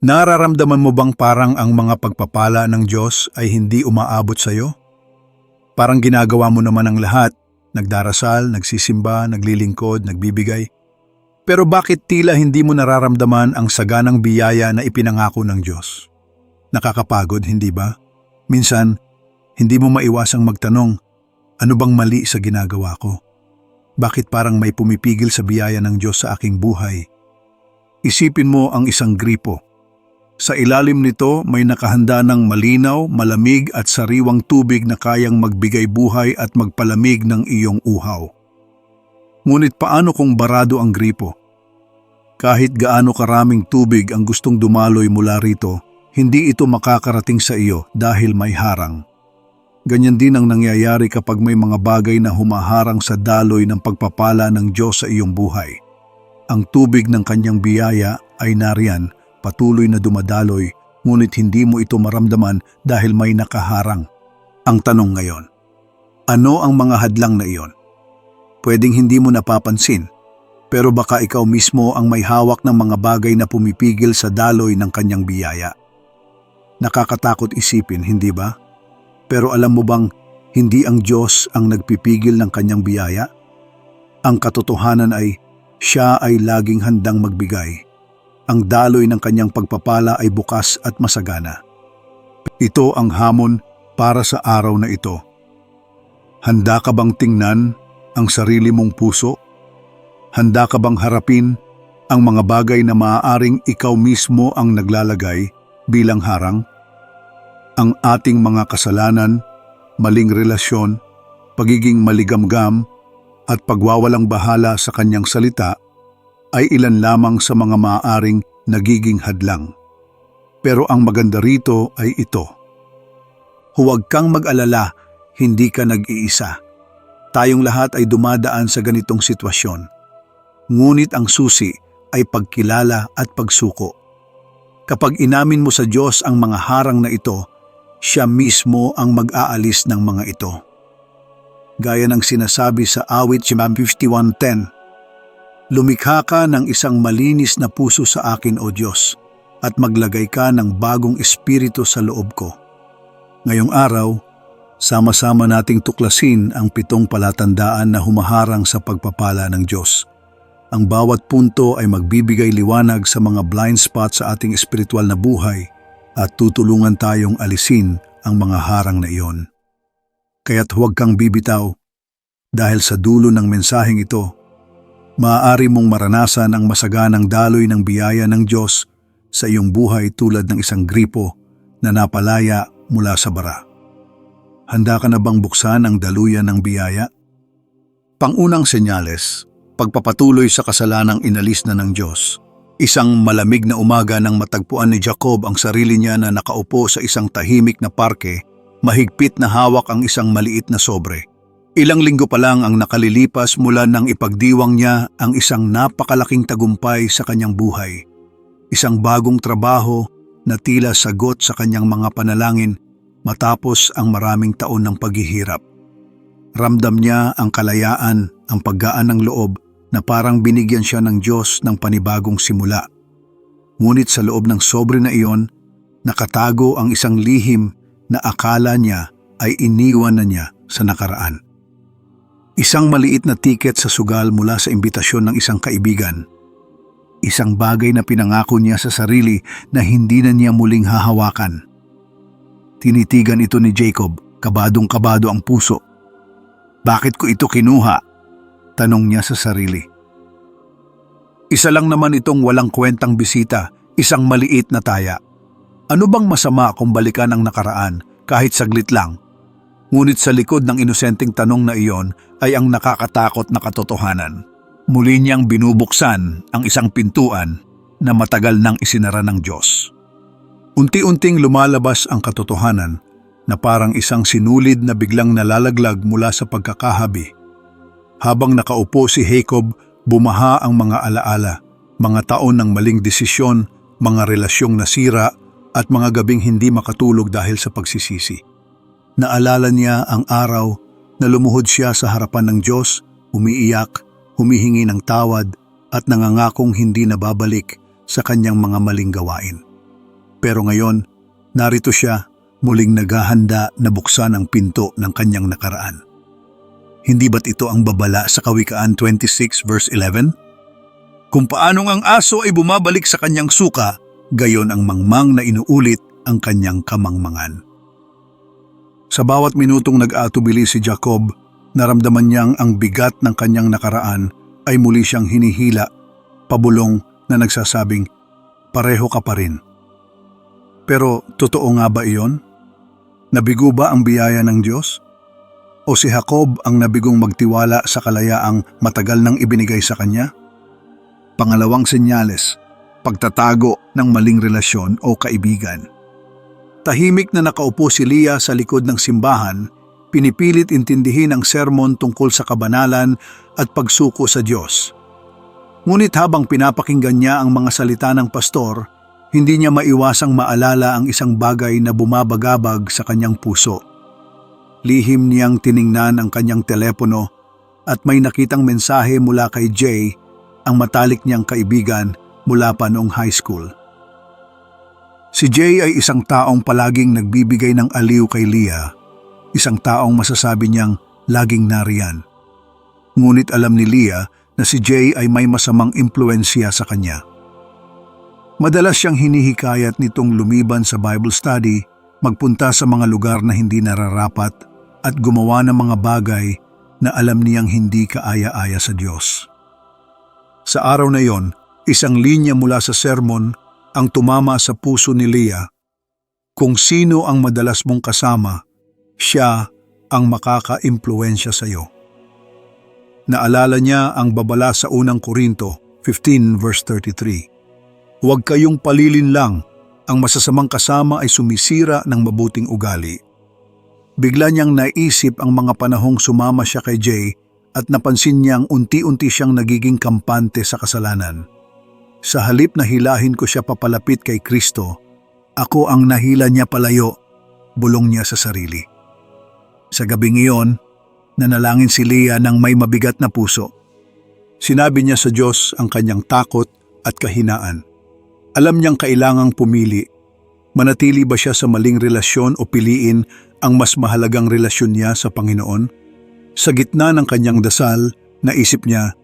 Nararamdaman mo bang parang ang mga pagpapala ng Diyos ay hindi umaabot sa iyo? Parang ginagawa mo naman ang lahat, nagdarasal, nagsisimba, naglilingkod, nagbibigay. Pero bakit tila hindi mo nararamdaman ang saganang biyaya na ipinangako ng Diyos? Nakakapagod, hindi ba? Minsan, hindi mo maiwasang magtanong, ano bang mali sa ginagawa ko? Bakit parang may pumipigil sa biyaya ng Diyos sa aking buhay? Isipin mo ang isang gripo. Sa ilalim nito may nakahanda ng malinaw, malamig at sariwang tubig na kayang magbigay buhay at magpalamig ng iyong uhaw. Ngunit paano kung barado ang gripo? Kahit gaano karaming tubig ang gustong dumaloy mula rito, hindi ito makakarating sa iyo dahil may harang. Ganyan din ang nangyayari kapag may mga bagay na humaharang sa daloy ng pagpapala ng Diyos sa iyong buhay. Ang tubig ng kanyang biyaya ay nariyan, patuloy na dumadaloy, ngunit hindi mo ito maramdaman dahil may nakaharang. Ang tanong ngayon, ano ang mga hadlang na iyon? Pwedeng hindi mo napapansin, pero baka ikaw mismo ang may hawak ng mga bagay na pumipigil sa daloy ng kanyang biyaya. Nakakatakot isipin, hindi ba? Pero alam mo bang hindi ang Diyos ang nagpipigil ng kanyang biyaya? Ang katotohanan ay siya ay laging handang magbigay. Ang daloy ng kanyang pagpapala ay bukas at masagana. Ito ang hamon para sa araw na ito. Handa ka bang tingnan ang sarili mong puso? Handa ka bang harapin ang mga bagay na maaaring ikaw mismo ang naglalagay bilang harang? Ang ating mga kasalanan, maling relasyon, pagiging maligamgam at pagwawalang bahala sa kanyang salita ay ilan lamang sa mga maaaring nagiging hadlang. Pero ang maganda rito ay ito. Huwag kang mag-alala, hindi ka nag-iisa. Tayong lahat ay dumadaan sa ganitong sitwasyon. Ngunit ang susi ay pagkilala at pagsuko. Kapag inamin mo sa Diyos ang mga harang na ito, siya mismo ang mag-aalis ng mga ito. Gaya ng sinasabi sa awit Psalm 51.10, Lumikha ka ng isang malinis na puso sa akin, O Diyos, at maglagay ka ng bagong espiritu sa loob ko. Ngayong araw, sama-sama nating tuklasin ang pitong palatandaan na humaharang sa pagpapala ng Diyos. Ang bawat punto ay magbibigay liwanag sa mga blind spot sa ating espiritual na buhay at tutulungan tayong alisin ang mga harang na iyon. Kaya't huwag kang bibitaw dahil sa dulo ng mensaheng ito, maaari mong maranasan ang masaganang daloy ng biyaya ng Diyos sa iyong buhay tulad ng isang gripo na napalaya mula sa bara. Handa ka na bang buksan ang daluyan ng biyaya? Pangunang senyales, pagpapatuloy sa kasalanang inalis na ng Diyos. Isang malamig na umaga nang matagpuan ni Jacob ang sarili niya na nakaupo sa isang tahimik na parke, mahigpit na hawak ang isang maliit na sobre. Ilang linggo pa lang ang nakalilipas mula nang ipagdiwang niya ang isang napakalaking tagumpay sa kanyang buhay. Isang bagong trabaho na tila sagot sa kanyang mga panalangin matapos ang maraming taon ng paghihirap. Ramdam niya ang kalayaan, ang paggaan ng loob na parang binigyan siya ng Diyos ng panibagong simula. Ngunit sa loob ng sobre na iyon, nakatago ang isang lihim na akala niya ay iniwan na niya sa nakaraan. Isang maliit na tiket sa sugal mula sa imbitasyon ng isang kaibigan. Isang bagay na pinangako niya sa sarili na hindi na niya muling hahawakan. Tinitigan ito ni Jacob, kabadong-kabado ang puso. Bakit ko ito kinuha? Tanong niya sa sarili. Isa lang naman itong walang kwentang bisita, isang maliit na taya. Ano bang masama kung balikan ang nakaraan kahit saglit lang? Ngunit sa likod ng inosenteng tanong na iyon ay ang nakakatakot na katotohanan. Muli niyang binubuksan ang isang pintuan na matagal nang isinara ng Diyos. Unti-unting lumalabas ang katotohanan na parang isang sinulid na biglang nalalaglag mula sa pagkakahabi. Habang nakaupo si Jacob, bumaha ang mga alaala, mga taon ng maling desisyon, mga relasyong nasira at mga gabing hindi makatulog dahil sa pagsisisi. Naalala niya ang araw na lumuhod siya sa harapan ng Diyos, umiiyak, humihingi ng tawad at nangangakong hindi na babalik sa kanyang mga maling gawain. Pero ngayon, narito siya muling naghahanda na buksan ang pinto ng kanyang nakaraan. Hindi ba't ito ang babala sa Kawikaan 26 verse 11? Kung paanong ang aso ay bumabalik sa kanyang suka, gayon ang mangmang na inuulit ang kanyang kamangmangan. Sa bawat minutong nag-atubili si Jacob, naramdaman niyang ang bigat ng kanyang nakaraan ay muli siyang hinihila, pabulong na nagsasabing, pareho ka pa rin. Pero totoo nga ba iyon? Nabigo ba ang biyaya ng Diyos? O si Jacob ang nabigong magtiwala sa kalayaang matagal nang ibinigay sa kanya? Pangalawang senyales, pagtatago ng maling relasyon o kaibigan. Tahimik na nakaupo si Leah sa likod ng simbahan, pinipilit intindihin ang sermon tungkol sa kabanalan at pagsuko sa Diyos. Ngunit habang pinapakinggan niya ang mga salita ng pastor, hindi niya maiwasang maalala ang isang bagay na bumabagabag sa kanyang puso. Lihim niyang tiningnan ang kanyang telepono at may nakitang mensahe mula kay Jay, ang matalik niyang kaibigan mula pa noong high school. Si Jay ay isang taong palaging nagbibigay ng aliw kay Leah, isang taong masasabi niyang laging nariyan. Ngunit alam ni Leah na si Jay ay may masamang impluensya sa kanya. Madalas siyang hinihikayat nitong lumiban sa Bible study, magpunta sa mga lugar na hindi nararapat at gumawa ng mga bagay na alam niyang hindi kaaya-aya sa Diyos. Sa araw na yon, isang linya mula sa sermon ang tumama sa puso ni Leah. Kung sino ang madalas mong kasama, siya ang makaka-impluensya sa iyo. Naalala niya ang babala sa unang Korinto 15 verse 33. Huwag kayong palilin lang, ang masasamang kasama ay sumisira ng mabuting ugali. Bigla niyang naisip ang mga panahong sumama siya kay Jay at napansin niyang unti-unti siyang nagiging kampante sa kasalanan. Sa halip na hilahin ko siya papalapit kay Kristo, ako ang nahila niya palayo, bulong niya sa sarili. Sa gabing iyon, nanalangin si Leah ng may mabigat na puso. Sinabi niya sa Diyos ang kanyang takot at kahinaan. Alam niyang kailangang pumili. Manatili ba siya sa maling relasyon o piliin ang mas mahalagang relasyon niya sa Panginoon? Sa gitna ng kanyang dasal, naisip niya,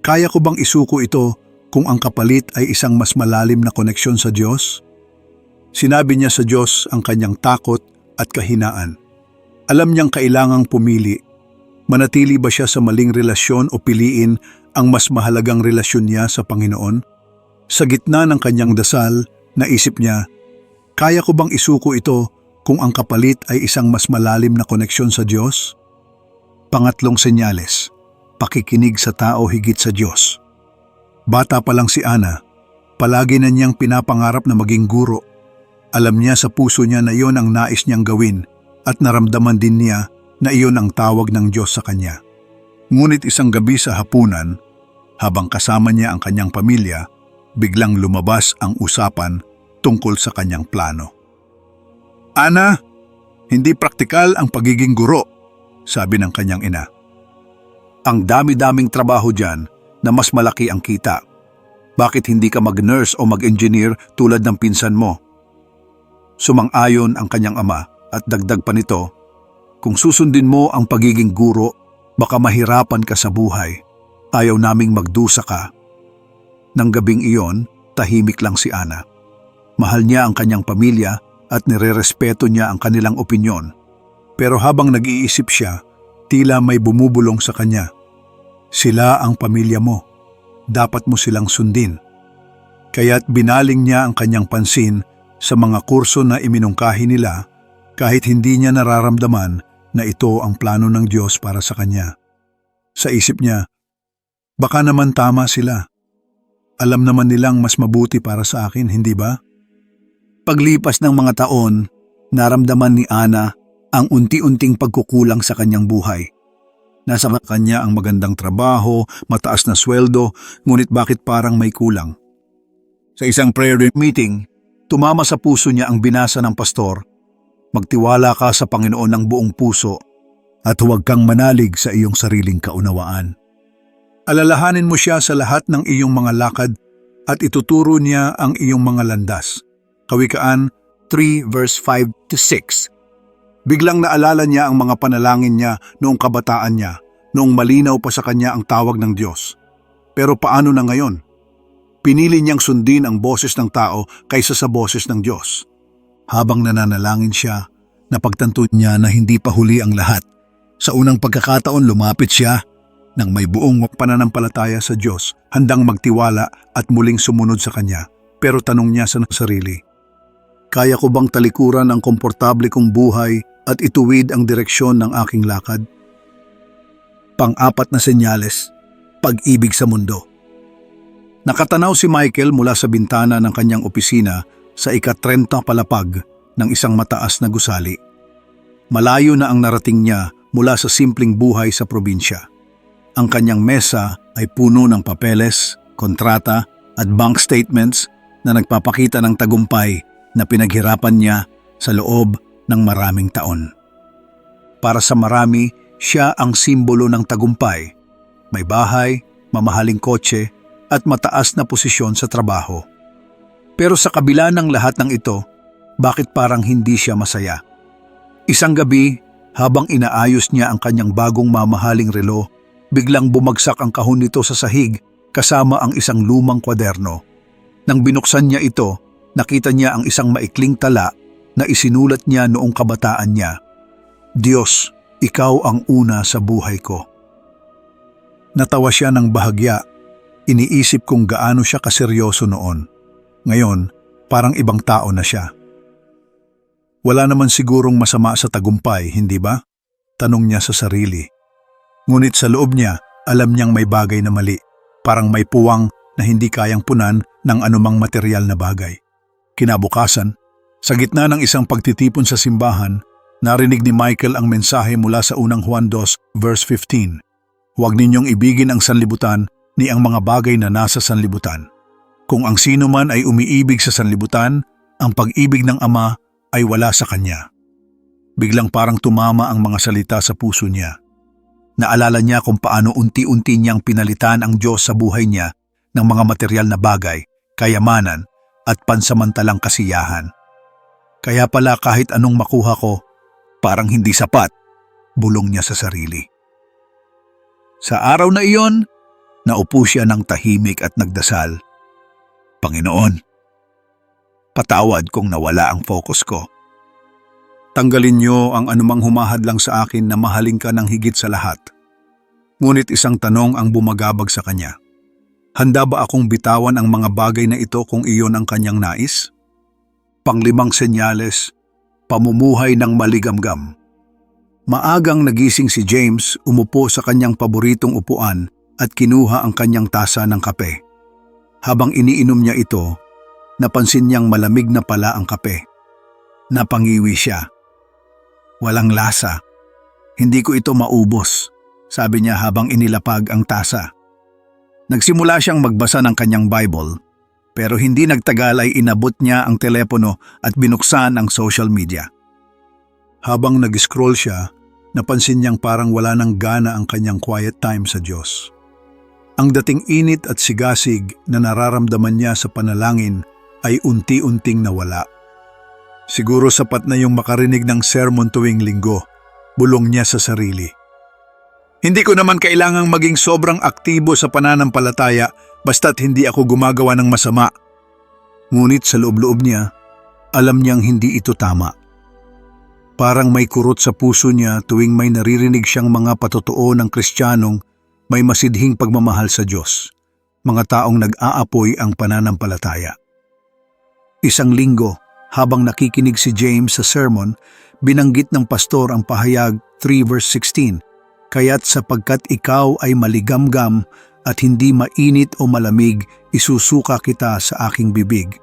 kaya ko bang isuko ito kung ang kapalit ay isang mas malalim na koneksyon sa Diyos? Sinabi niya sa Diyos ang kanyang takot at kahinaan. Alam niyang kailangang pumili. Manatili ba siya sa maling relasyon o piliin ang mas mahalagang relasyon niya sa Panginoon? Sa gitna ng kanyang dasal, naisip niya, kaya ko bang isuko ito kung ang kapalit ay isang mas malalim na koneksyon sa Diyos? Pangatlong senyales, pakikinig sa tao higit sa Diyos. Bata pa lang si Ana, palagi na niyang pinapangarap na maging guro. Alam niya sa puso niya na iyon ang nais niyang gawin at naramdaman din niya na iyon ang tawag ng Diyos sa kanya. Ngunit isang gabi sa hapunan, habang kasama niya ang kanyang pamilya, biglang lumabas ang usapan tungkol sa kanyang plano. Ana, hindi praktikal ang pagiging guro, sabi ng kanyang ina. Ang dami-daming trabaho dyan na mas malaki ang kita. Bakit hindi ka mag-nurse o mag-engineer tulad ng pinsan mo? Sumang-ayon ang kanyang ama at dagdag pa nito, kung susundin mo ang pagiging guro, baka mahirapan ka sa buhay. Ayaw naming magdusa ka nang gabing iyon, tahimik lang si Ana. Mahal niya ang kanyang pamilya at nirerespeto niya ang kanilang opinyon. Pero habang nag-iisip siya, tila may bumubulong sa kanya. Sila ang pamilya mo. Dapat mo silang sundin. Kaya't binaling niya ang kanyang pansin sa mga kurso na iminungkahi nila kahit hindi niya nararamdaman na ito ang plano ng Diyos para sa kanya. Sa isip niya, baka naman tama sila. Alam naman nilang mas mabuti para sa akin, hindi ba? Paglipas ng mga taon, naramdaman ni Ana ang unti-unting pagkukulang sa kanyang buhay. Nasa kanya ang magandang trabaho, mataas na sweldo, ngunit bakit parang may kulang? Sa isang prayer meeting, tumama sa puso niya ang binasa ng pastor, Magtiwala ka sa Panginoon ng buong puso at huwag kang manalig sa iyong sariling kaunawaan. Alalahanin mo siya sa lahat ng iyong mga lakad at ituturo niya ang iyong mga landas. Kawikaan 3 verse 5 to 6. Biglang naalala niya ang mga panalangin niya noong kabataan niya, noong malinaw pa sa kanya ang tawag ng Diyos. Pero paano na ngayon? Pinili niyang sundin ang boses ng tao kaysa sa boses ng Diyos. Habang nananalangin siya, napagtanto niya na hindi pa huli ang lahat. Sa unang pagkakataon lumapit siya nang may buong pananampalataya sa Diyos, handang magtiwala at muling sumunod sa Kanya. Pero tanong niya sa sarili, Kaya ko bang talikuran ang komportable kong buhay at ituwid ang direksyon ng aking lakad? Pang-apat na senyales, pag-ibig sa mundo. Nakatanaw si Michael mula sa bintana ng kanyang opisina sa ika-30 palapag ng isang mataas na gusali. Malayo na ang narating niya mula sa simpleng buhay sa probinsya. Ang kanyang mesa ay puno ng papeles, kontrata at bank statements na nagpapakita ng tagumpay na pinaghirapan niya sa loob ng maraming taon. Para sa marami, siya ang simbolo ng tagumpay. May bahay, mamahaling kotse, at mataas na posisyon sa trabaho. Pero sa kabila ng lahat ng ito, bakit parang hindi siya masaya? Isang gabi, habang inaayos niya ang kanyang bagong mamahaling relo, biglang bumagsak ang kahon nito sa sahig kasama ang isang lumang kwaderno. Nang binuksan niya ito, nakita niya ang isang maikling tala na isinulat niya noong kabataan niya. Diyos, ikaw ang una sa buhay ko. Natawa siya ng bahagya. Iniisip kung gaano siya kaseryoso noon. Ngayon, parang ibang tao na siya. Wala naman sigurong masama sa tagumpay, hindi ba? Tanong niya sa sarili. Ngunit sa loob niya, alam niyang may bagay na mali. Parang may puwang na hindi kayang punan ng anumang material na bagay. Kinabukasan, sa gitna ng isang pagtitipon sa simbahan, narinig ni Michael ang mensahe mula sa unang Juan 2 verse 15. Huwag ninyong ibigin ang sanlibutan ni ang mga bagay na nasa sanlibutan. Kung ang sino man ay umiibig sa sanlibutan, ang pag-ibig ng Ama ay wala sa kanya. Biglang parang tumama ang mga salita sa puso niya. Naalala niya kung paano unti-unti niyang pinalitan ang Diyos sa buhay niya ng mga material na bagay, kayamanan at pansamantalang kasiyahan. Kaya pala kahit anong makuha ko, parang hindi sapat, bulong niya sa sarili. Sa araw na iyon, naupo siya ng tahimik at nagdasal. Panginoon, patawad kung nawala ang focus ko. Tanggalin niyo ang anumang humahad lang sa akin na mahalin ka ng higit sa lahat. Ngunit isang tanong ang bumagabag sa kanya. Handa ba akong bitawan ang mga bagay na ito kung iyon ang kanyang nais? Panglimang senyales, pamumuhay ng maligamgam. Maagang nagising si James, umupo sa kanyang paboritong upuan at kinuha ang kanyang tasa ng kape. Habang iniinom niya ito, napansin niyang malamig na pala ang kape. Napangiwi siya. Walang lasa. Hindi ko ito maubos, sabi niya habang inilapag ang tasa. Nagsimula siyang magbasa ng kanyang Bible, pero hindi nagtagal ay inabot niya ang telepono at binuksan ang social media. Habang nag-scroll siya, napansin niyang parang wala nang gana ang kanyang quiet time sa Diyos. Ang dating init at sigasig na nararamdaman niya sa panalangin ay unti-unting nawala. Siguro sapat na yung makarinig ng sermon tuwing linggo, bulong niya sa sarili. Hindi ko naman kailangang maging sobrang aktibo sa pananampalataya basta't hindi ako gumagawa ng masama. Ngunit sa loob-loob niya, alam niyang hindi ito tama. Parang may kurot sa puso niya tuwing may naririnig siyang mga patotoo ng kristyanong may masidhing pagmamahal sa Diyos, mga taong nag-aapoy ang pananampalataya. Isang linggo, habang nakikinig si James sa sermon, binanggit ng pastor ang pahayag 3 verse 16, Kaya't sapagkat ikaw ay maligamgam at hindi mainit o malamig, isusuka kita sa aking bibig.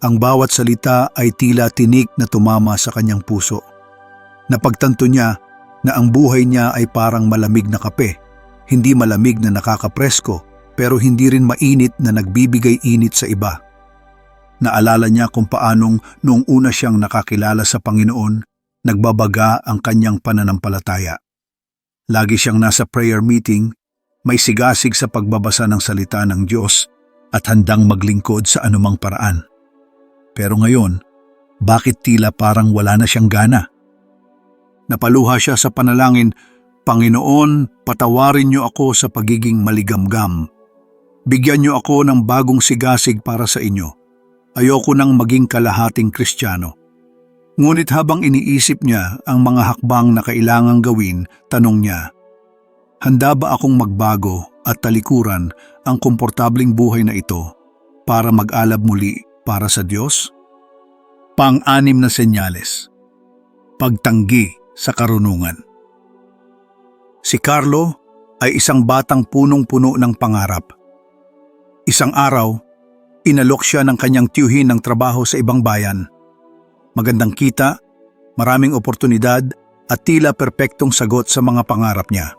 Ang bawat salita ay tila tinik na tumama sa kanyang puso. Napagtanto niya na ang buhay niya ay parang malamig na kape, hindi malamig na nakakapresko pero hindi rin mainit na nagbibigay init sa iba. Naalala niya kung paanong noong una siyang nakakilala sa Panginoon, nagbabaga ang kanyang pananampalataya. Lagi siyang nasa prayer meeting, may sigasig sa pagbabasa ng salita ng Diyos at handang maglingkod sa anumang paraan. Pero ngayon, bakit tila parang wala na siyang gana? Napaluha siya sa panalangin, Panginoon, patawarin niyo ako sa pagiging maligamgam. Bigyan niyo ako ng bagong sigasig para sa inyo. Ayoko nang maging kalahating kristyano. Ngunit habang iniisip niya ang mga hakbang na kailangang gawin, tanong niya, Handa ba akong magbago at talikuran ang komportabling buhay na ito para mag-alab muli para sa Diyos? Pang-anim na senyales. Pagtanggi sa karunungan. Si Carlo ay isang batang punong-puno ng pangarap. Isang araw, inalok siya ng kanyang tiyuhin ng trabaho sa ibang bayan. Magandang kita, maraming oportunidad at tila perpektong sagot sa mga pangarap niya.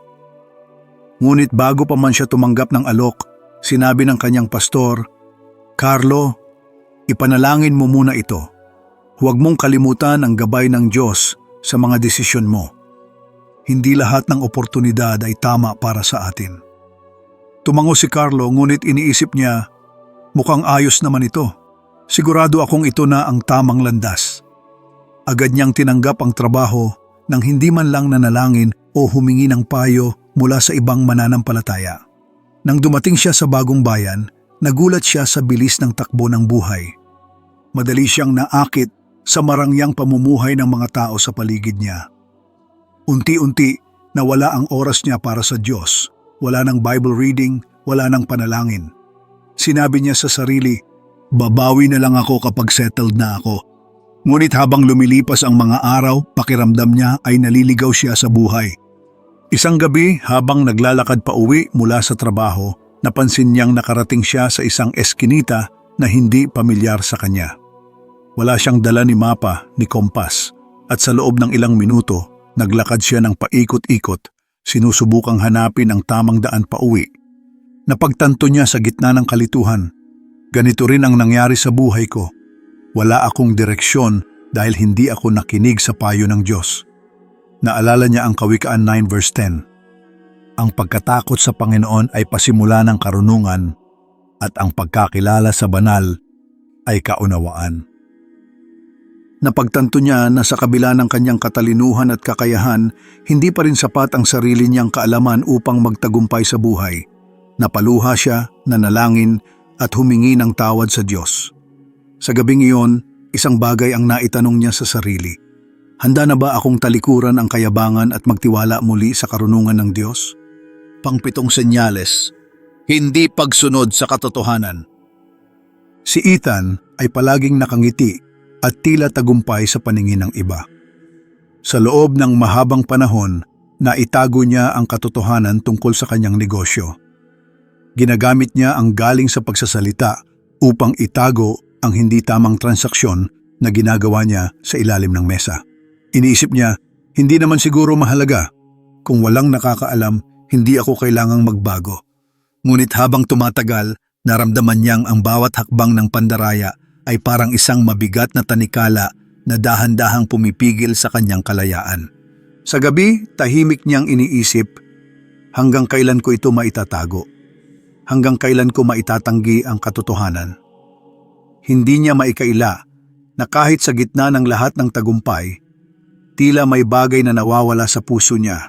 Ngunit bago pa man siya tumanggap ng alok, sinabi ng kanyang pastor, Carlo, ipanalangin mo muna ito. Huwag mong kalimutan ang gabay ng Diyos sa mga desisyon mo. Hindi lahat ng oportunidad ay tama para sa atin. Tumango si Carlo ngunit iniisip niya, mukhang ayos naman ito. Sigurado akong ito na ang tamang landas. Agad niyang tinanggap ang trabaho nang hindi man lang nanalangin o humingi ng payo mula sa ibang mananampalataya. Nang dumating siya sa bagong bayan, nagulat siya sa bilis ng takbo ng buhay. Madali siyang naakit sa marangyang pamumuhay ng mga tao sa paligid niya. Unti-unti, nawala ang oras niya para sa Diyos. Wala ng Bible reading, wala ng panalangin. Sinabi niya sa sarili, babawi na lang ako kapag settled na ako. Ngunit habang lumilipas ang mga araw, pakiramdam niya ay naliligaw siya sa buhay. Isang gabi, habang naglalakad pa uwi mula sa trabaho, napansin niyang nakarating siya sa isang eskinita na hindi pamilyar sa kanya. Wala siyang dala ni mapa ni kompas at sa loob ng ilang minuto, naglakad siya ng paikot-ikot, sinusubukang hanapin ang tamang daan pa uwi. Napagtanto niya sa gitna ng kalituhan, ganito rin ang nangyari sa buhay ko. Wala akong direksyon dahil hindi ako nakinig sa payo ng Diyos. Naalala niya ang Kawikaan 9 verse 10. Ang pagkatakot sa Panginoon ay pasimula ng karunungan at ang pagkakilala sa banal ay kaunawaan. Napagtanto niya na sa kabila ng kanyang katalinuhan at kakayahan, hindi pa rin sapat ang sarili niyang kaalaman upang magtagumpay sa buhay. Napaluha siya, nanalangin at humingi ng tawad sa Diyos. Sa gabing iyon, isang bagay ang naitanong niya sa sarili. Handa na ba akong talikuran ang kayabangan at magtiwala muli sa karunungan ng Diyos? Pangpitong senyales, hindi pagsunod sa katotohanan. Si Ethan ay palaging nakangiti at tila tagumpay sa paningin ng iba. Sa loob ng mahabang panahon, naitago niya ang katotohanan tungkol sa kanyang negosyo. Ginagamit niya ang galing sa pagsasalita upang itago ang hindi tamang transaksyon na ginagawa niya sa ilalim ng mesa. Iniisip niya, hindi naman siguro mahalaga. Kung walang nakakaalam, hindi ako kailangang magbago. Ngunit habang tumatagal, naramdaman niyang ang bawat hakbang ng pandaraya ay parang isang mabigat na tanikala na dahan-dahang pumipigil sa kanyang kalayaan. Sa gabi, tahimik niyang iniisip, hanggang kailan ko ito maitatago? Hanggang kailan ko maitatanggi ang katotohanan? Hindi niya maikaila na kahit sa gitna ng lahat ng tagumpay, tila may bagay na nawawala sa puso niya,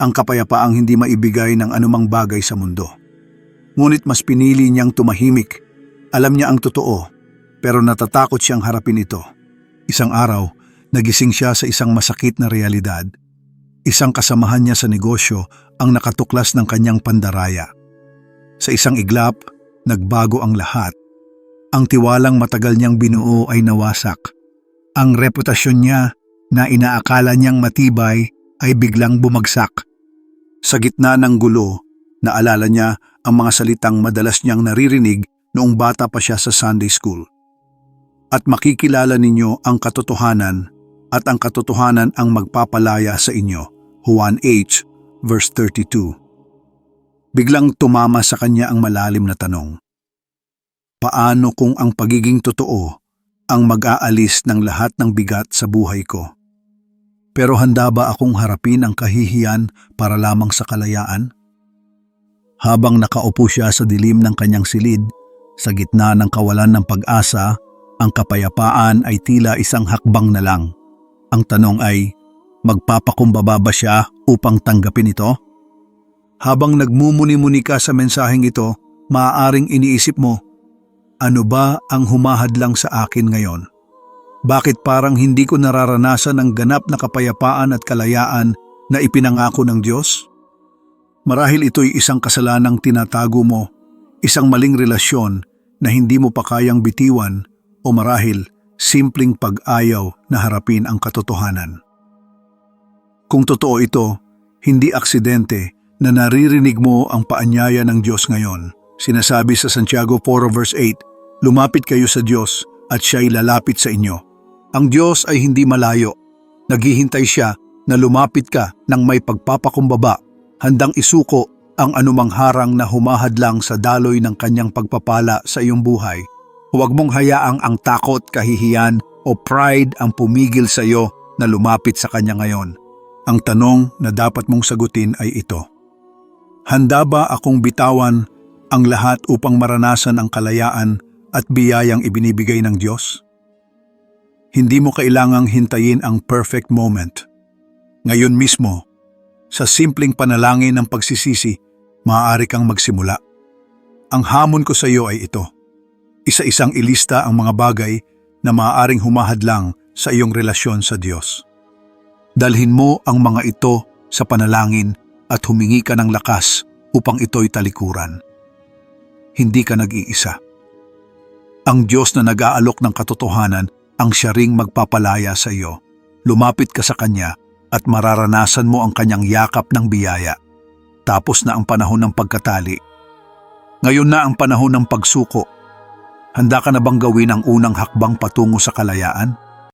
ang kapayapaang hindi maibigay ng anumang bagay sa mundo. Ngunit mas pinili niyang tumahimik. Alam niya ang totoo, pero natatakot siyang harapin ito. Isang araw, nagising siya sa isang masakit na realidad. Isang kasamahan niya sa negosyo ang nakatuklas ng kanyang pandaraya. Sa isang iglap, nagbago ang lahat. Ang tiwalang matagal niyang binuo ay nawasak. Ang reputasyon niya na inaakala niyang matibay ay biglang bumagsak. Sa gitna ng gulo, naalala niya ang mga salitang madalas niyang naririnig noong bata pa siya sa Sunday School at makikilala ninyo ang katotohanan at ang katotohanan ang magpapalaya sa inyo. Juan H. verse 32. Biglang tumama sa kanya ang malalim na tanong. Paano kung ang pagiging totoo ang mag-aalis ng lahat ng bigat sa buhay ko? Pero handa ba akong harapin ang kahihiyan para lamang sa kalayaan? Habang nakaupo siya sa dilim ng kanyang silid, sa gitna ng kawalan ng pag-asa, ang kapayapaan ay tila isang hakbang na lang. Ang tanong ay, magpapakumbaba ba siya upang tanggapin ito? Habang nagmumuni-muni ka sa mensaheng ito, maaaring iniisip mo, ano ba ang humahadlang sa akin ngayon? Bakit parang hindi ko nararanasan ang ganap na kapayapaan at kalayaan na ipinangako ng Diyos? Marahil ito'y isang kasalanang tinatago mo, isang maling relasyon na hindi mo pa kayang bitiwan o marahil simpleng pag-ayaw na harapin ang katotohanan. Kung totoo ito, hindi aksidente na naririnig mo ang paanyaya ng Diyos ngayon. Sinasabi sa Santiago 4 verse 8, Lumapit kayo sa Diyos at siya'y lalapit sa inyo. Ang Diyos ay hindi malayo. Naghihintay siya na lumapit ka ng may pagpapakumbaba, handang isuko ang anumang harang na humahadlang sa daloy ng kanyang pagpapala sa iyong buhay. Huwag mong hayaang ang takot, kahihiyan o pride ang pumigil sa iyo na lumapit sa kanya ngayon. Ang tanong na dapat mong sagutin ay ito. Handa ba akong bitawan ang lahat upang maranasan ang kalayaan at biyayang ibinibigay ng Diyos? Hindi mo kailangang hintayin ang perfect moment. Ngayon mismo, sa simpleng panalangin ng pagsisisi, maaari kang magsimula. Ang hamon ko sa iyo ay ito. Isa-isang ilista ang mga bagay na maaaring humahadlang sa iyong relasyon sa Diyos. Dalhin mo ang mga ito sa panalangin at humingi ka ng lakas upang ito'y talikuran. Hindi ka nag-iisa. Ang Diyos na nag-aalok ng katotohanan ang siya ring magpapalaya sa iyo. Lumapit ka sa Kanya at mararanasan mo ang Kanyang yakap ng biyaya. Tapos na ang panahon ng pagkatali. Ngayon na ang panahon ng pagsuko. Handa ka na bang gawin ang unang hakbang patungo sa kalayaan?